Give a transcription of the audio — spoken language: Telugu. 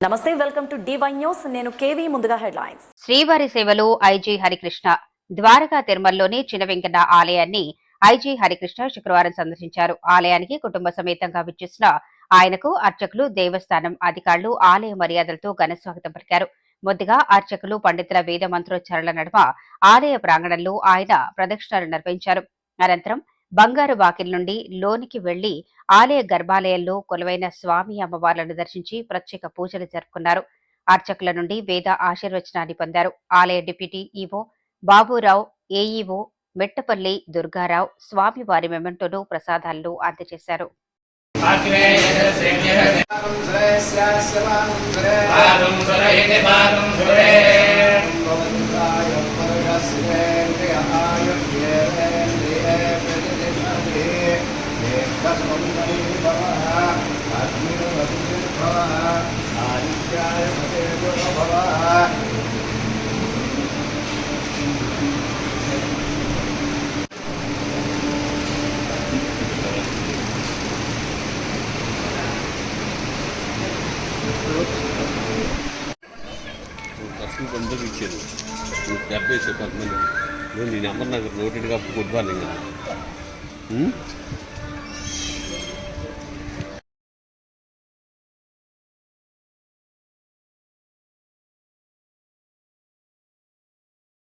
నమస్తే వెల్కమ్ టు డివై న్యూస్ నేను కేవీ ముందుగా హెడ్లైన్స్. శ్రీవారి సేవలు ఐజీ హరికృష్ణ ద్వారకా తిరుమలలోని చిన్న వెంకన్న ఆలయాన్ని ఐజీ హరికృష్ణ శుక్రవారం సందర్శించారు. ఆలయానికి కుటుంబ సమేతంగా విచ్చేసిన ఆయనకు అర్చకులు దేవస్థానం అధికారులు ఆలయ మర్యాదలతో ఘన స్వాగతం పలికారు. ముందుగా అర్చకులు పండితుల వేద మంత్రోచ్చారణల నడుమ ఆలయ ప్రాంగణంలో ఆయన ప్రదక్షిణలు నిర్వహించారు. అనంతరం బంగారు వాకిల్ నుండి లోనికి వెళ్ళి ఆలయ గర్భాలయంలో కొలువైన స్వామి అమ్మవార్లను దర్శించి ప్రత్యేక పూజలు జరుపుకున్నారు అర్చకుల నుండి వేద ఆశీర్వచనాన్ని పొందారు ఆలయ deputy EO Baburao AEO Mettapalli Durgarao స్వామి వారి మెమెంటోను ప్రసాదాలను అందజేశారు అందరూ ఇచ్చారు నువ్వు డబ్బేసే కొంతమంది నువ్వు నీ నెంబర్ నాకు నోటెడ్గా గుడ్ మార్నింగ్